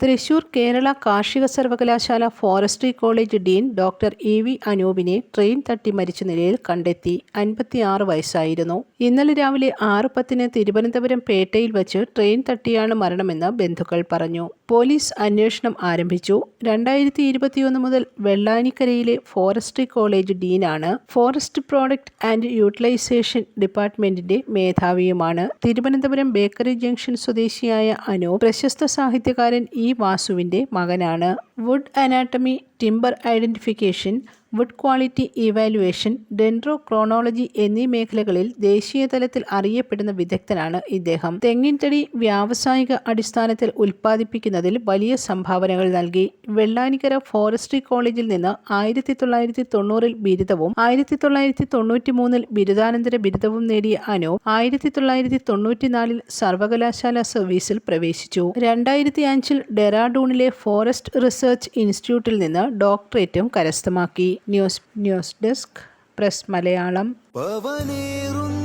തൃശൂർ കേരള കാർഷിക സർവകലാശാല forestry college dean doctor E V അനൂപിനെ train തട്ടി മരിച്ച നിലയിൽ കണ്ടെത്തി അൻപത്തിയാറ് വയസ്സായിരുന്നു. ഇന്നലെ രാവിലെ ആറ് പത്തിന് തിരുവനന്തപുരം പേട്ടയിൽ വച്ച് ട്രെയിൻ തട്ടിയാണ് മരണമെന്ന് ബന്ധുക്കൾ പറഞ്ഞു. പോലീസ് അന്വേഷണം ആരംഭിച്ചു. രണ്ടായിരത്തി ഇരുപത്തിയൊന്ന് മുതൽ വെള്ളാനിക്കരയിലെ ഫോറസ്റ്റ് കോളേജ് ഡീനാണ്. ഫോറസ്റ്റ് പ്രോഡക്റ്റ് ആൻഡ് യൂട്ടിലൈസേഷൻ ഡിപ്പാർട്ട്മെന്റിന്റെ മേധാവിയുമാണ്. തിരുവനന്തപുരം ബേക്കറി ജംഗ്ഷൻ സ്വദേശിയായ അനു പ്രശസ്ത സാഹിത്യകാരൻ ഇ വാസുവിന്റെ മകനാണ്. Wood anatomy timber identification wood quality evaluation dendrochronology എന്നീ മേഖലകളിൽ ദേശീയ തലത്തിൽ അറിയപ്പെടുന്ന വിദഗ്ധനാണ് ഇദ്ദേഹം. തെങ്ങിൻതടി വ്യാവസായിക അടിസ്ഥാനത്തിൽ ഉൽപ്പാദിപ്പിക്കുന്നതിൽ വലിയ സംഭാവനകൾ നൽകി. വെള്ളാനിക്കര ഫോറസ്ട്രി കോളേജിൽ നിന്ന് ആയിരത്തി തൊള്ളായിരത്തി തൊണ്ണൂറിൽ ബിരുദവും ആയിരത്തി തൊള്ളായിരത്തി തൊണ്ണൂറ്റി മൂന്നിൽ ബിരുദാനന്തര ബിരുദവും നേടിയ അനു ആയിരത്തി തൊള്ളായിരത്തി തൊണ്ണൂറ്റിനാലിൽ സർവകലാശാല സർവീസിൽ പ്രവേശിച്ചു. രണ്ടായിരത്തി അഞ്ചിൽ ഡെറാഡൂണിലെ ഫോറസ്റ്റ് റിസർച്ച് ഇൻസ്റ്റിറ്റ്യൂട്ടിൽ നിന്ന് ഡോക്ടറേറ്റും കരസ്ഥമാക്കി. News news desk press Malayalam പവനേറുന്ന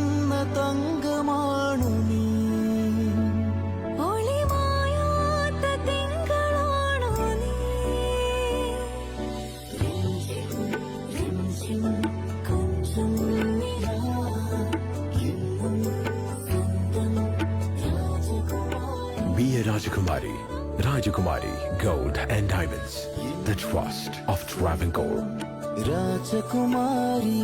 തങ്കമാണു നീ ഒളിമായാത്ത തിങ്കളാണു നീ രഞ്ജിം കൊഞ്ചും നിലാ എന്നും സ്വന്തം രാജകുമാരി Be a Rajakumari. Rajakumari Gold and Diamonds. The trust of Travancore. Rajakumari.